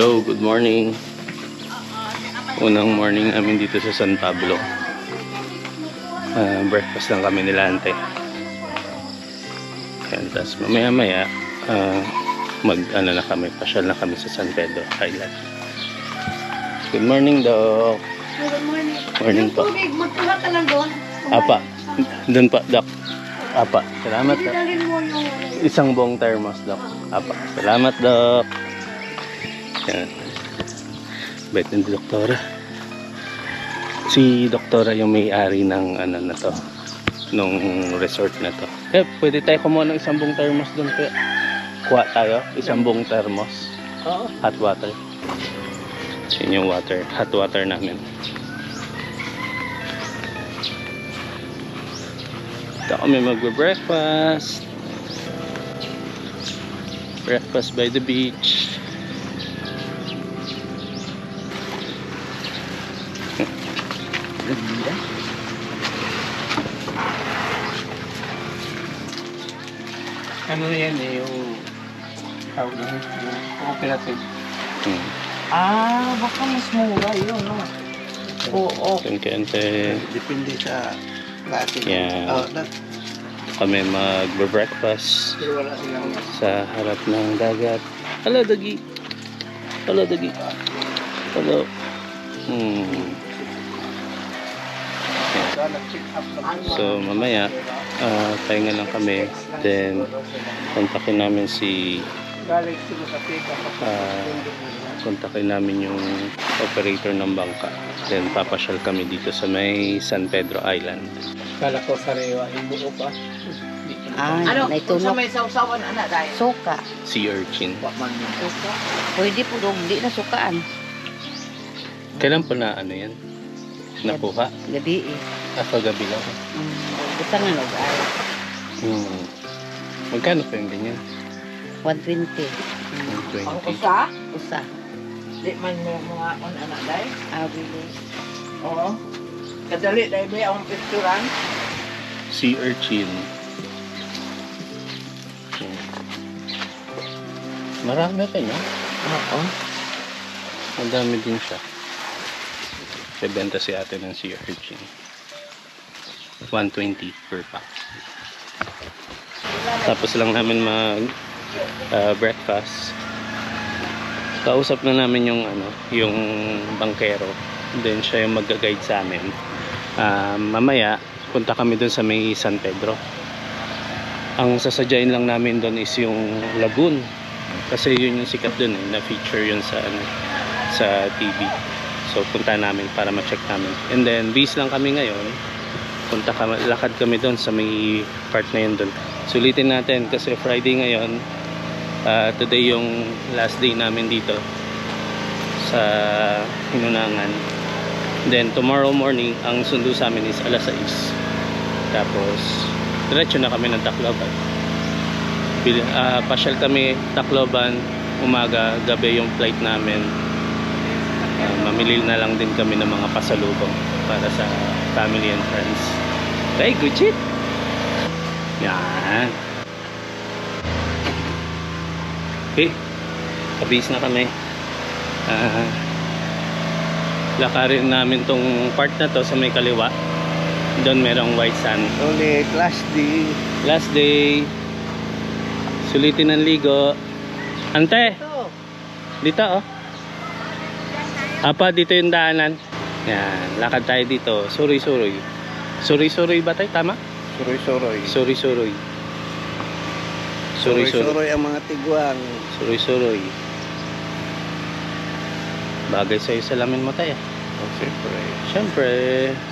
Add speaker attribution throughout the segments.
Speaker 1: Yo, good morning. Unang morning namin dito sa San Pablo. Ah, breakfast lang kami nila ante. Ayan, tapos mamaya maya, ah, mag ano na kami, pasyal na kami sa San Pedro Island. Good morning, Doc.
Speaker 2: Good morning.
Speaker 1: Morning po.
Speaker 2: magkuha ka lang doon.
Speaker 1: Apa, doon pa, Doc. Apa, salamat, Doc. Isang buong thermos, Doc. Apa, salamat, Doc. Yan. Bait ng doktora. Si doktora yung may-ari ng ano na to, nung resort na to. Eh, pwede tayo kumuha ng isang buong thermos doon kaya. Kuha tayo, isang buong thermos.
Speaker 2: Oo.
Speaker 1: Hot water. Yun yung water, hot water namin. Ito kami magbe-breakfast. Breakfast by the beach.
Speaker 3: Cooperative.
Speaker 1: Hmm.
Speaker 3: Ah, baka mas mura yun, no? Oo,
Speaker 1: Kante-kante
Speaker 3: depende sa klase.
Speaker 1: Yeah.
Speaker 3: Oh, that,
Speaker 1: kami magbe-breakfast
Speaker 3: pero wala silang
Speaker 1: sa harap ng dagat. Hello, dagi. Hello, dagi. Hello. Hmm. So, mamaya, ah pahinga lang kami. Then, kontakin namin si
Speaker 3: Galing sila sa pika.
Speaker 1: Ah. kontakin namin yung operator ng bangka. Then papasyal kami dito sa may San Pedro Island.
Speaker 3: Kala ko sariwa, yung buo pa.
Speaker 4: Ah,
Speaker 5: Ano,
Speaker 4: may
Speaker 5: kung sa
Speaker 4: tunok.
Speaker 5: may sausawan, anak, dahil.
Speaker 4: Suka.
Speaker 1: Sea urchin.
Speaker 4: Suka. Pwede po dong di na sukaan.
Speaker 1: Kailan pa na ano yan? Nakuha?
Speaker 4: Gabi eh.
Speaker 1: Ah, kagabi lang.
Speaker 4: Mm, Basta nga nag ay.
Speaker 1: Hmm. Magkano pa yung ganyan?
Speaker 4: 120.
Speaker 5: Ang
Speaker 1: 120.
Speaker 5: usa,
Speaker 4: Usa.
Speaker 5: di man mo mga on anak, dahil.
Speaker 4: Abili.
Speaker 5: Oo. Kadali, dahil may ang picturean.
Speaker 1: Sea urchin. Marami rin, no?
Speaker 4: Oo.
Speaker 1: Ang dami din siya. Bebenta si ate ng sea urchin. 120 per pack. Tapos lang namin mag ah, breakfast. Kausap na namin yung ano, yung bankero. Then siya yung magga-guide sa amin. Ah, mamaya punta kami doon sa may San Pedro. Ang sasadyain lang namin doon is yung lagoon. Kasi yun yung sikat doon eh, na-feature yun sa ano, sa TV. So punta namin para ma-check namin. And then bis lang kami ngayon. Punta kami, lakad kami doon sa may part na yun doon. Sulitin natin kasi Friday ngayon. Ah, today yung last day namin dito sa Hinunangan. Then tomorrow morning ang sundo sa amin is alas 6. Tapos diretso na kami ng Tacloban. Ah, pasyal kami Tacloban umaga, gabi yung flight namin. Ah, mamili na lang din kami ng mga pasalubong para sa family and friends. Good shit. Yan. Okay. Kabis na kami. Ah, lakarin namin tong part na to sa may kaliwa. Doon merong white sand.
Speaker 3: Ulit, last day.
Speaker 1: Last day. Sulitin ng ligo. Ante,
Speaker 5: Ito.
Speaker 1: dito oh. Apa, dito yung daanan. Yan, lakad tayo dito. Suroy-suroy. Suroy-suroy ba tayo? Tama?
Speaker 3: Suroy-suroy.
Speaker 1: Suroy-suroy. Suroy-suroy.
Speaker 3: Suroy-suroy ang mga tiguang.
Speaker 1: Suroy-suroy. Bagay sa'yo sa lamin mo tayo.
Speaker 3: Oh, siyempre.
Speaker 1: Siyempre.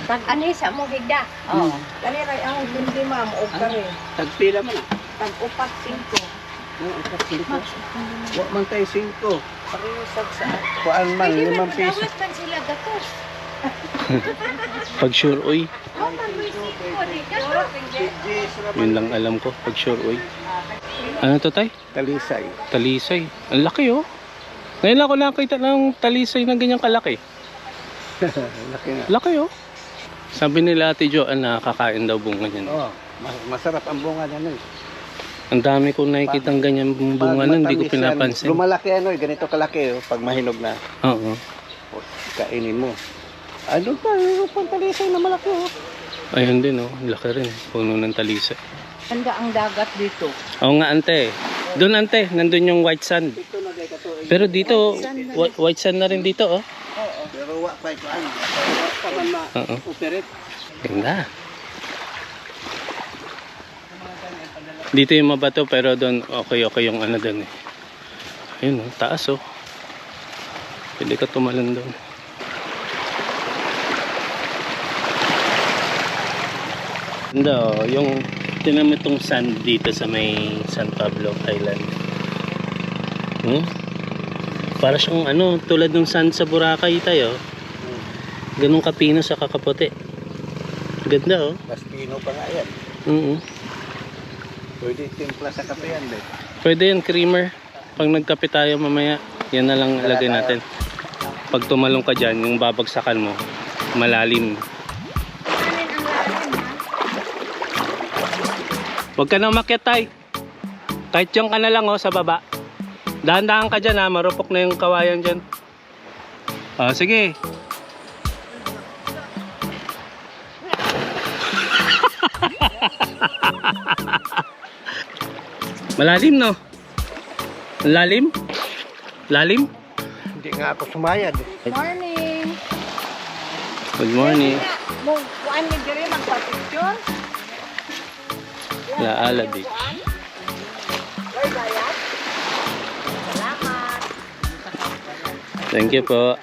Speaker 2: Pag anisa mo higda.
Speaker 4: Oo.
Speaker 5: Kani ray ang hindi ma'am, o kare.
Speaker 3: Tagpila man.
Speaker 5: Tag upat singko.
Speaker 4: Yung upat silpo.
Speaker 3: Wa man tayo singko.
Speaker 5: Pareho sa sa.
Speaker 3: Kuan man, limang piso.
Speaker 2: man sila gatos.
Speaker 1: Pag sure oy.
Speaker 2: Oh.
Speaker 1: Yun lang alam ko. Pag sure oy. Ano to tay?
Speaker 3: Talisay.
Speaker 1: Talisay. Ang laki oh. Ngayon lang ako nakita ng talisay na ganyang kalaki.
Speaker 3: Laki nga.
Speaker 1: Laki oh. Sabi nila Ate Jo, ah, nakakain daw bunga niyan.
Speaker 3: Oh, mas- masarap ang bunga niya nun.
Speaker 1: Ang dami kong nakikitang ganyan bunga nun, hindi ko
Speaker 2: matamis yan,
Speaker 1: pinapansin.
Speaker 2: Lumalaki ano, eh, ganito kalaki oh, pag mahinog na.
Speaker 1: Oo.
Speaker 2: Oh, kainin mo. Doon pa, yung pantalisay na malaki oh.
Speaker 1: Ayun din oh, laki rin. Puno ng talisa.
Speaker 4: Ganda ang dagat dito.
Speaker 1: Oo nga ante. Doon ante, nandun yung white sand.
Speaker 2: Ito na kato.
Speaker 1: Pero dito, whi- white sand na rin dito oh.
Speaker 2: Pero wa pa ito. Wa pa man ma
Speaker 1: Oo.
Speaker 2: operate.
Speaker 1: Ganda. Dito yung mabato pero doon okay okay yung ano doon eh. Ayun oh, taas oh. Pwede ka tumalon doon. Ganda oh, yung tinan mo itong sand dito sa may San Pablo Island. Hmm? Para siyang ano, tulad ng sand sa Boracay tayo. Ganun kapino sa kakapote. Ganda oh.
Speaker 2: Mas pino pa nga yan.
Speaker 1: Oo.
Speaker 2: Pwede timpla sa kape yan, eh.
Speaker 1: Pwede yan, creamer. Pag nagkape tayo mamaya, yan na lang ilagay natin. Pag tumalong ka dyan, yung babagsakan mo, malalim. Huwag ka na umakyat, tay. Kahit yung ka na lang, oh, sa baba. Dahan-dahan ka dyan, ha. Marupok na yung kawayan dyan. Oh, sige. Malalim, no? Lalim? Lalim?
Speaker 2: Hindi nga ako sumayad. eh.
Speaker 4: Morning!
Speaker 1: Good morning.
Speaker 4: Mong kuan ni diri magpa-picture?
Speaker 1: Laala Beach.
Speaker 4: Oy, bayat. Salamat.
Speaker 1: Thank you po.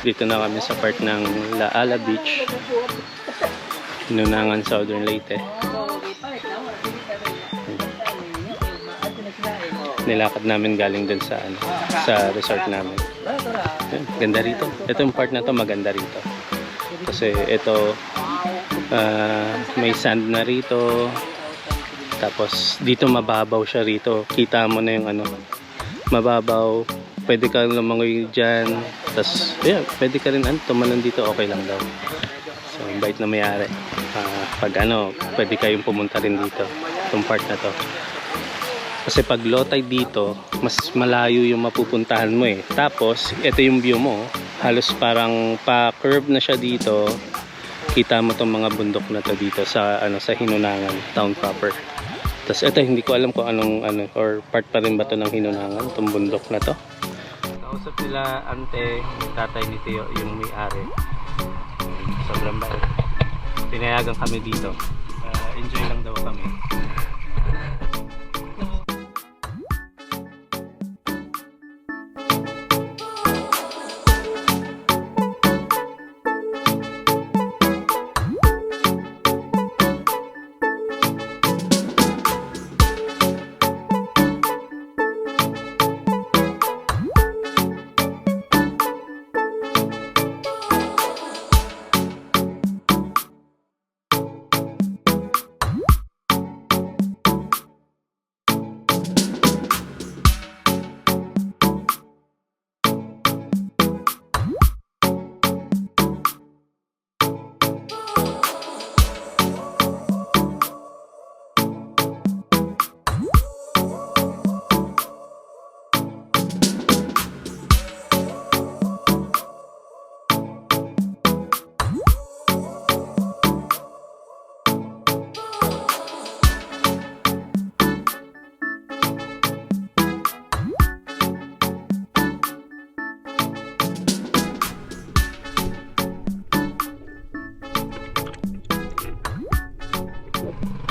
Speaker 1: Dito na kami sa part ng Laala Beach. Nunangan, Southern Leyte. Nilakad namin galing dun sa ano, sa resort namin. Ganda rito. Ito yung part na to maganda rito. Kasi ito ah, may sand na rito. Tapos dito mababaw siya rito. Kita mo na yung ano, mababaw. Pwede ka lumangoy dyan. Tapos, yeah, pwede ka rin ano, tumalon dito, okay lang daw. So, bait na mayari. Ah, pag ano, pwede kayong pumunta rin dito. Itong part na to. Kasi pag low tide dito, mas malayo yung mapupuntahan mo eh. Tapos, ito yung view mo. Halos parang pa-curve na siya dito. Kita mo tong mga bundok na to dito sa ano sa Hinunangan town proper. Tapos ito hindi ko alam kung anong ano or part pa rin ba to ng Hinunangan, tong bundok na to. Kausap nila ante, tatay ni Teo yung may-ari. Sobrang bait. Pinayagan kami dito. Ah, enjoy lang daw kami.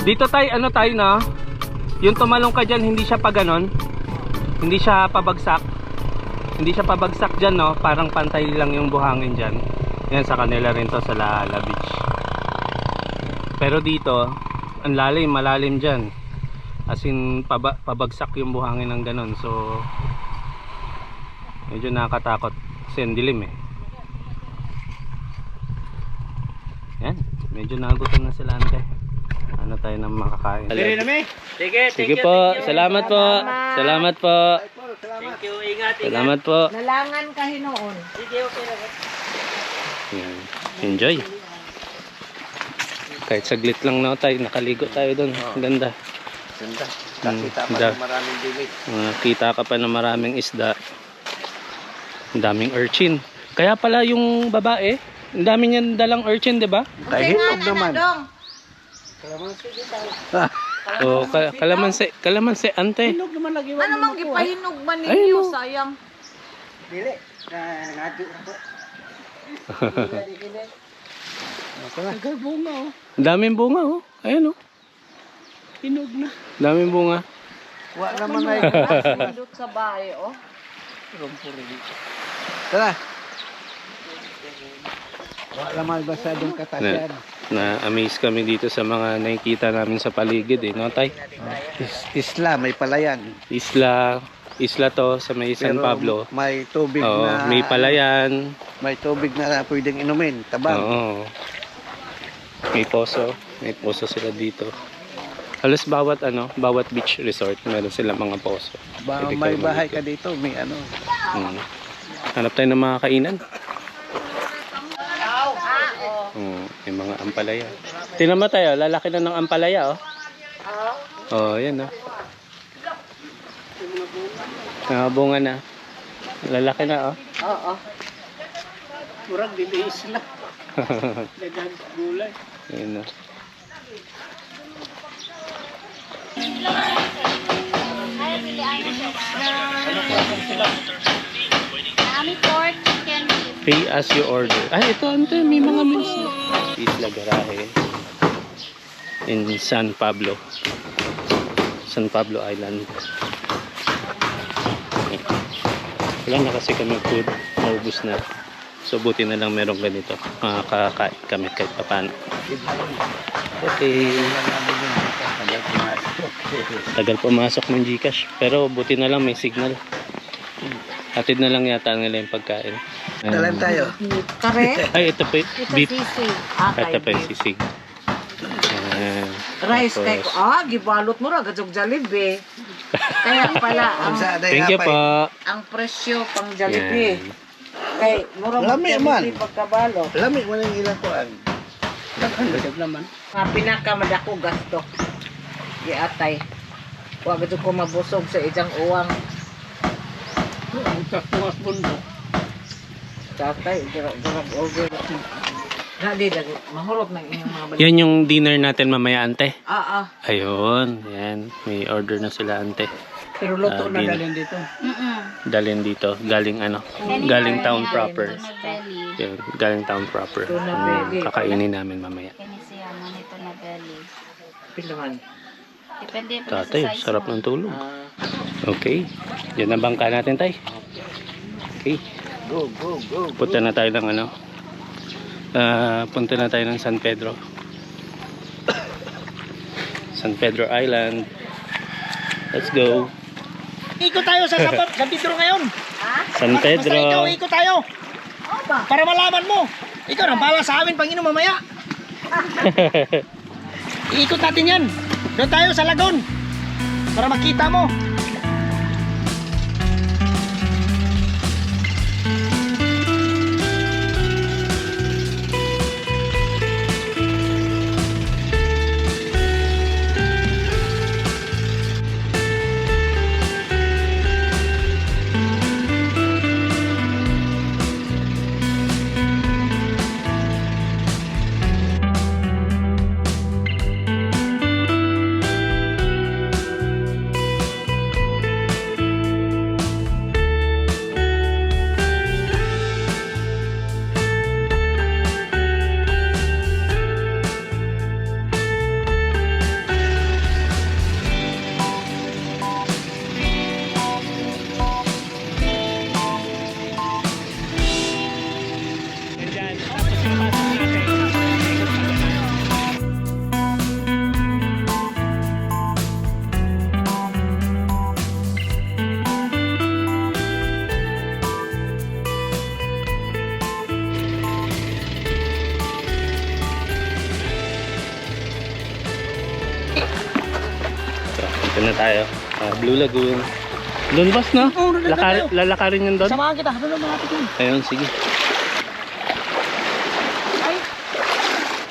Speaker 1: Dito tayo, ano tayo na? Yung tumalong ka dyan, hindi siya pa ganon. Hindi siya pabagsak. Hindi siya pabagsak dyan, no? Parang pantay lang yung buhangin dyan. Yan, sa kanila rin to sa La, La Beach. Pero dito, ang lalim, malalim dyan. As in, paba, pabagsak yung buhangin ng ganon. So, medyo nakakatakot. Kasi ang dilim eh. Yan, medyo nagutom na sila ante. Ano tayo nang makakain?
Speaker 2: Dili na mi.
Speaker 5: Sige,
Speaker 1: Sige po, salamat po. Salamat po.
Speaker 5: Thank you, ingat, ingat.
Speaker 1: Salamat po.
Speaker 4: Nalangan ka hinoon.
Speaker 5: Sige, okay lang.
Speaker 1: Yan. Enjoy. Kahit saglit lang na tayo, nakaligo tayo doon. Ang Ganda.
Speaker 2: Ganda.
Speaker 1: Mm,
Speaker 2: Kakita pa
Speaker 1: da.
Speaker 2: ng maraming dilig.
Speaker 1: Uh, kita ka pa ng maraming isda. Ang daming urchin. Kaya pala yung babae, ang dami niyan dalang urchin, di ba?
Speaker 2: Kay hinog naman.
Speaker 4: Dong,
Speaker 1: O, ka- kalamansi, kalamansi, ante.
Speaker 2: Hinog naman lagi.
Speaker 4: ano mang gipahinog man ninyo,
Speaker 1: no.
Speaker 4: sayang.
Speaker 5: Dili. Na ngadi ako.
Speaker 2: Nagbunga oh.
Speaker 1: Ang daming bunga, oh. Ayan, oh.
Speaker 2: Hinog na.
Speaker 1: Daming bunga.
Speaker 2: Wa naman ay.
Speaker 4: Pindot sa bahay, oh.
Speaker 2: Tara. Wa naman basadong katasyan.
Speaker 1: Na-amaze kami dito sa mga nakikita namin sa paligid, eh. No, tay?
Speaker 2: Is- isla, may palayan.
Speaker 1: Isla, isla to sa may San
Speaker 2: Pero
Speaker 1: Pablo.
Speaker 2: May tubig
Speaker 1: Oo,
Speaker 2: na.
Speaker 1: may palayan.
Speaker 2: May tubig na pwedeng inumin. Tabang.
Speaker 1: Oo. May poso. May poso sila dito. Halos bawat ano, bawat beach resort meron sila mga poso.
Speaker 2: Ba,
Speaker 1: Pwede
Speaker 2: may
Speaker 1: kayo
Speaker 2: bahay ka dito, may ano.
Speaker 1: Mm. Hanap tayo ng mga kainan. Mm, may mga ampalaya. Tingnan mo tayo, lalaki na ng ampalaya, oh. Oh, yan, oh. Nakabunga na. Lalaki na, oh.
Speaker 4: Oo.
Speaker 2: Murag dili isla. Dagang gulay.
Speaker 1: Ayun, oh.
Speaker 6: Kami pork.
Speaker 1: Pay as you order. Ay, ito, ante, may mga meals na. Isla Garaje. In San Pablo. San Pablo Island. Wala na kasi kami food. Naubos na. So, buti na lang meron ganito. Makakakain kami kahit paano. Okay. Tagal pumasok ng Gcash. Pero buti na lang may signal. Hatid na lang yata nila yung pagkain. Ayan.
Speaker 2: Dalan tayo.
Speaker 4: Kare?
Speaker 1: Ay, ito pa yung
Speaker 4: Ito
Speaker 1: beef.
Speaker 4: sisig. Ah,
Speaker 1: Ito pa yung
Speaker 4: beef.
Speaker 1: sisig. Ayan.
Speaker 4: Rice kay
Speaker 1: Tapos-
Speaker 4: ah, gibalot mo ra gajog Jollibee. Kaya pala ang
Speaker 2: Ang
Speaker 1: Thank you po.
Speaker 4: ang presyo pang. Jollibee. Kay mura mo
Speaker 2: Lami man.
Speaker 4: pagkabalo.
Speaker 2: Lami mo lang ilang kuan.
Speaker 1: Dagdag naman.
Speaker 4: Nga pinakamadako gasto. Giatay. Wa gajud ko mabusog sa ijang uwang. Tatay, garag over. Di dag mahurot ng inyong mga balik.
Speaker 1: Yan yung dinner natin mamaya, ante.
Speaker 4: Ah, ah.
Speaker 1: Ayun. Yan. May order na sila, ante.
Speaker 4: Pero luto
Speaker 1: Ah,
Speaker 4: na
Speaker 1: din.
Speaker 4: dalhin dito.
Speaker 6: Mm-mm.
Speaker 1: Dalhin dito. Galing ano? Galing town proper.
Speaker 6: Belly.
Speaker 1: Yan. Galing town proper.
Speaker 4: Belly.
Speaker 1: Kakainin namin mamaya.
Speaker 6: Kani siya mo nito na belly.
Speaker 4: Pilaman.
Speaker 6: Depende pa
Speaker 1: Tatay,
Speaker 6: sa size
Speaker 1: sarap
Speaker 6: mo.
Speaker 1: ng tulog.
Speaker 4: Ah,
Speaker 1: Okay. Yan ang bangka natin, tay. Okay.
Speaker 2: Go, go, go.
Speaker 1: Punta na tayo ng ano. Ah, punta na tayo ng San Pedro. San Pedro Island. Let's go.
Speaker 5: Ikot tayo sa sa, sa Pedro ngayon.
Speaker 1: San
Speaker 5: Basta ikaw,
Speaker 1: Pedro.
Speaker 5: ikot tayo. Para malaman mo. Ikaw nang bala sa amin, Panginoon, mamaya. Iikot natin yan. Doon tayo sa lagon. Para makita mo.
Speaker 1: Punta na tayo. Ah, Blue Lagoon. Doon boss, no?
Speaker 5: Oo, doon na tayo.
Speaker 1: lalakarin yun doon?
Speaker 5: Samahan kita. Doon ang mga tikin.
Speaker 1: Ayun, sige.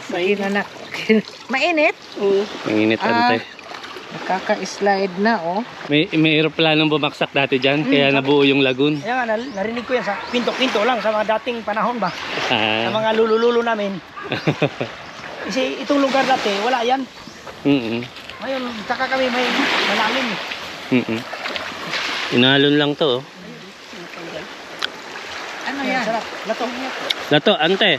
Speaker 4: Sa ina na. Mainit?
Speaker 2: Oo.
Speaker 1: Ang init
Speaker 4: Ah.
Speaker 1: ante.
Speaker 4: Nakaka-slide na, oh.
Speaker 1: May, may aeroplanong bumaksak dati dyan, kaya nabuo yung lagoon.
Speaker 5: Kaya nga, nar- narinig ko yan sa pinto-pinto lang sa mga dating panahon ba? Sa
Speaker 1: Ah,
Speaker 5: mga lululo namin. Kasi itong lugar dati, wala yan.
Speaker 1: mm
Speaker 5: Ngayon, saka kami may malalim. eh.
Speaker 1: mm Inalon lang to. oh.
Speaker 4: Ano yan?
Speaker 5: sarap. Lato.
Speaker 1: Lato, ante.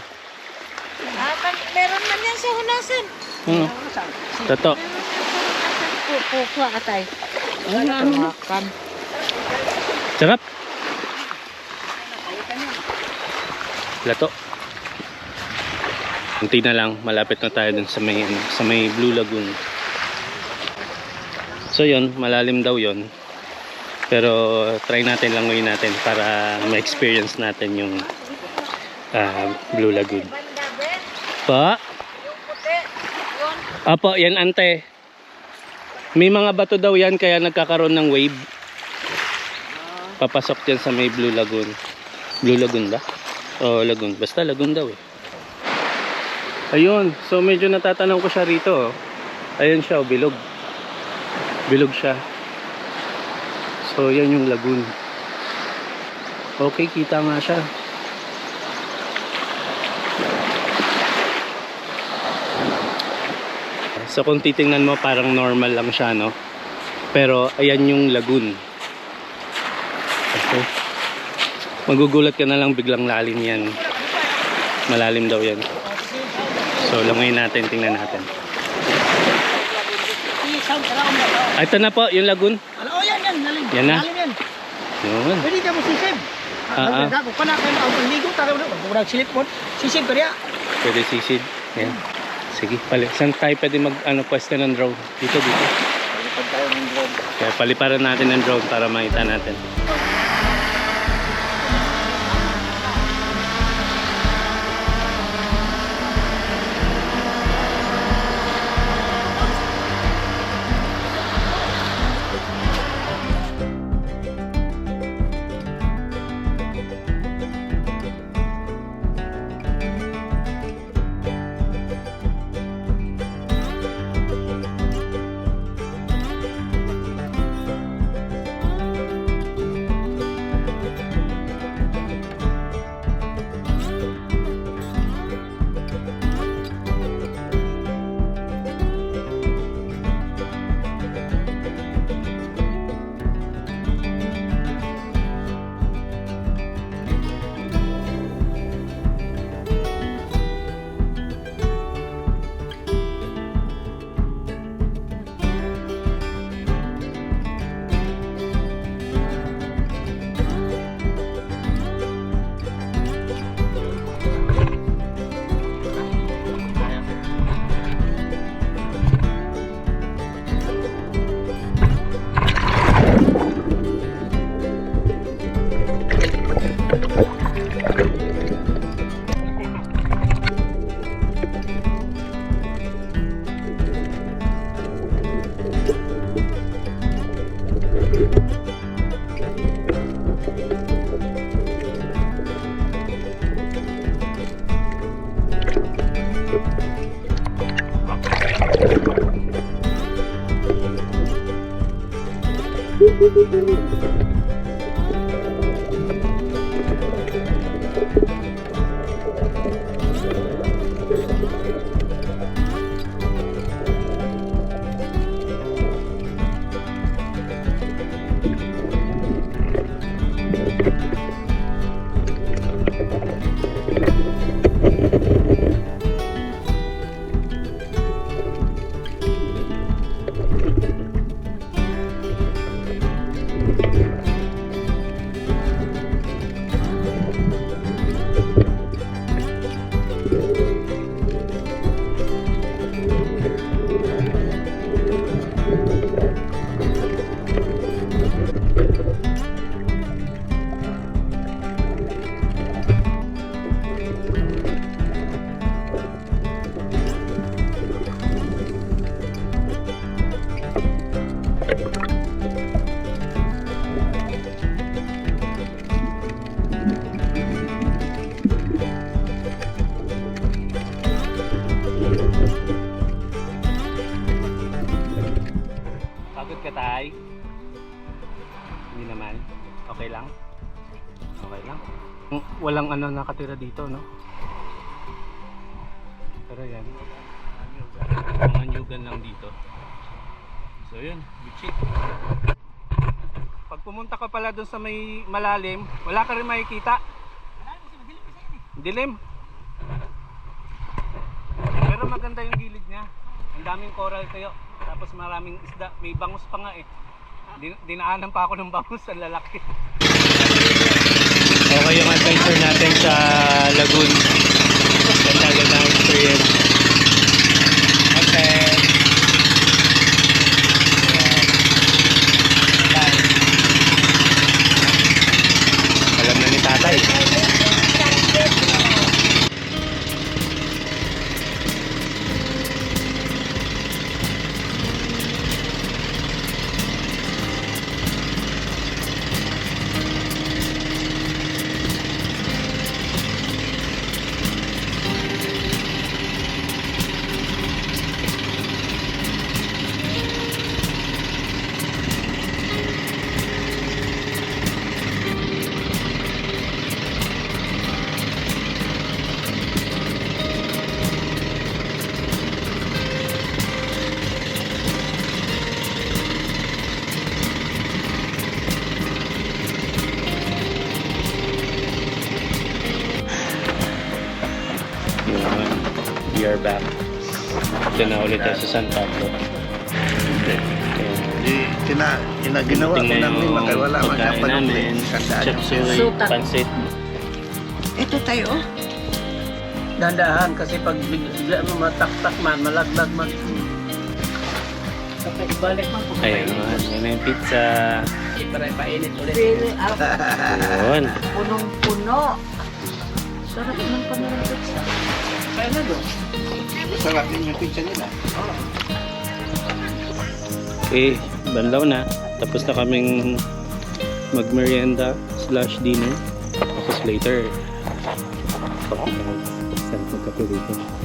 Speaker 4: Ah, meron man yan sa hunasan.
Speaker 1: Hmm. Lato.
Speaker 4: Kukuha ka tayo. Ano? Makan.
Speaker 1: Sarap. Lato. Kunti na lang, malapit na tayo dun sa may, ano, sa may Blue Lagoon. So yun, malalim daw yun. Pero try natin langoyin natin para ma-experience natin yung ah, Blue Lagoon. Pa? Apo, yan ante. May mga bato daw yan kaya nagkakaroon ng wave. Papasok dyan sa may Blue Lagoon. Blue Lagoon ba? O Lagoon. Basta Lagoon daw eh. Ayun. So medyo natatanong ko siya rito. oh. Ayun siya, oh, bilog. Bilog siya. So yan yung Lagoon. Okay, kita nga siya. So kung titingnan mo parang normal lang siya no. Pero ayan yung lagoon. Okay. Magugulat ka na lang biglang lalim yan. Malalim daw yan. So langoyin natin, tingnan natin.
Speaker 5: Sound, alam mo.
Speaker 1: Ah, ito na po, yung lagoon.
Speaker 5: Oh, yan, yan. Lalim.
Speaker 1: Yan na?
Speaker 5: Lalim yan.
Speaker 1: Yun.
Speaker 5: Pwede ka mo sisib.
Speaker 1: Ah, ah.
Speaker 5: Ah, Kung na kayo ang ligo, tayo na. Kung nagsilip mo, sisib ka niya.
Speaker 1: Pwede sisid. Yan. Sige, pali. Saan tayo pwede mag ano, pwesto ng drone? Dito, dito. Kaya paliparan natin ng drone para makita natin. thank you walang ano nakatira dito, no? Pero yan. Mga nyugan lang dito. So yun, bitchik. Pag pumunta ka pala doon sa may malalim, wala ka rin makikita. Dilim. Pero maganda yung gilid niya. Ang daming coral kayo. Tapos maraming isda. May bangus pa nga eh. Din- dinaanan pa ako ng bangus. Ang lalaki. Okay yung adventure natin sa lagoon. Ganda ganda ang experience. Okay. Na ulit tayo sa San Pablo. Ayan.
Speaker 2: Di, tina, ina, ginawa ko
Speaker 1: Tingnan
Speaker 2: ng
Speaker 1: yung
Speaker 2: kaya wala man
Speaker 1: pagkain namin.
Speaker 4: Suka.
Speaker 1: pansit.
Speaker 4: Ito tayo, oh.
Speaker 3: Dandahan kasi pag bigla mo mataktak man, malaglag man. Kapag ibalik man kung
Speaker 1: Ayan naman, yun na yung pizza.
Speaker 3: Para painit ulit.
Speaker 4: Really, ah,
Speaker 1: Yun.
Speaker 4: punong-puno. Sarap ng kanilang pizza.
Speaker 3: Kaya na doon.
Speaker 2: Sarap din yung pizza nila.
Speaker 1: Okay, banlaw na. Tapos na kaming magmerienda slash dinner. Tapos later, pag-send magkape dito.